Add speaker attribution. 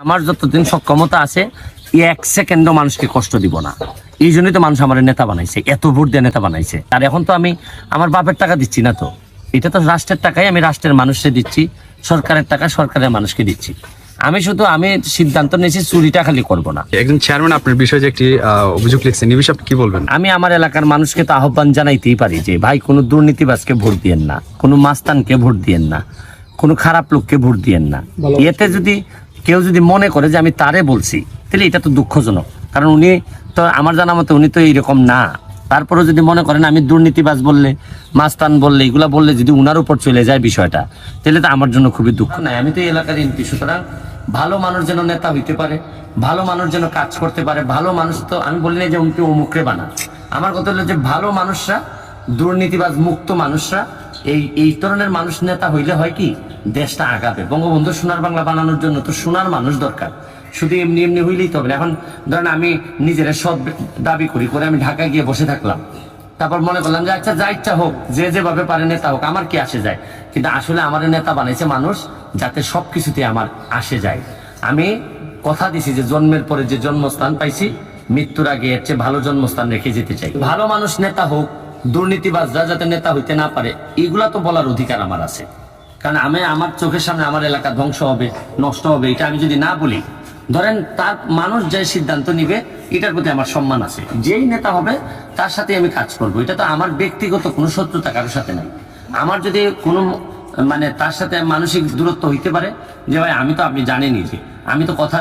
Speaker 1: আমার যতদিন সক্ষমতা আছে এক সেকেন্ডও মানুষকে কষ্ট দিব না। এই জন্যই তো মানুষ আমার নেতা বানাইছে এত ভোট দিয়ে নেতা বানাইছে। আর এখন তো আমি আমার বাপের টাকা দিচ্ছি না তো। এটা তো রাষ্ট্রের টাকাই আমি রাষ্ট্রের মানুষকে দিচ্ছি সরকারের টাকা সরকারের মানুষকে দিচ্ছি। আমি শুধু আমি সিদ্ধান্ত নিয়েছি চুরিটা খালি করব না।
Speaker 2: একজন চেয়ারম্যান আপনার বিষয়ে যে একটি আহ, অভিযোগ লিখছেন এই বিষয়ে কি বলবেন?
Speaker 1: আমি আমার এলাকার মানুষকে তো আহ্বান জানাইতেই পারি যে ভাই কোনো দুর্নীতিবাজকে ভোট দিয়েন না কোনো মাস্তানকে ভোট দিয়েন না কোনো খারাপ লোককে ভোট দিয়েন না। এতে যদি কেউ যদি মনে করে যে আমি তারে বলছি, তাহলে এটা তো দুঃখজনক। কারণ উনি তো আমার জানা মতো উনি তো এইরকম না। তারপরে যদি মনে করেন আমি দুর্নীতিবাজ বললে, মাস্তান বললে, এগুলা বললে যদি উনার উপর চলে যায় বিষয়টা, তাহলে তো আমার জন্য খুবই দুঃখ। নাই আমি তো এলাকার এমপি, সুতরাং ভালো মানুষ যেন নেতা হইতে পারে, ভালো মানুষ যেন কাজ করতে পারে, ভালো মানুষ তো, আমি বলি না যে উনকে অমুকরে বানা আমার কথা হলো যে ভালো মানুষরা, দুর্নীতিবাজ, মুক্ত মানুষরা এই এই ধরনের মানুষ নেতা হইলে হয় কি, দেশটা আগাবে। বঙ্গবন্ধু সোনার বাংলা বানানোর জন্য তো সোনার মানুষ দরকার। শুধু এমনি এমনি হইলেই তো হবে। এখন ধরেন আমি নিজের সব দাবি করি, করে আমি ঢাকায় গিয়ে বসে থাকলাম। তারপর মনে করলাম যে আচ্ছা যা ইচ্ছা হোক, যে যেভাবে পারে নেতা হোক, আমার কি আসে যায়? কিন্তু আসলে আমার নেতা বানাইছে মানুষ যাতে সব কিছুতে আমার আসে যায়। আমি কথা দিছি যে, জন্মের পরে যে জন্মস্থান পাইছি, মৃত্যুর আগে এর চেয়ে ভালো জন্মস্থান রেখে যেতে চাই। ভালো মানুষ নেতা হোক দুর্নীতিবাজরা যাতে নেতা হইতে না পারে, এগুলা তো বলার অধিকার আমার আছে। কারণ আমি আমার চোখের সামনে আমার এলাকা ধ্বংস হবে, নষ্ট হবে, এটা আমি যদি না বলি, ধরেন তার মানুষ যে সিদ্ধান্ত নিবে, এটার প্রতি আমার সম্মান আছে। যেই নেতা হবে, তার সাথে আমি কাজ করব। এটা তো আমার ব্যক্তিগত কোনো শত্রুতা কারোর সাথে নাই। আমার যদি কোনো মানে তার সাথে মানসিক দূরত্ব হইতে পারে, যে ভাই আমি তো আপনি জানেনই যে, আমি তো কথা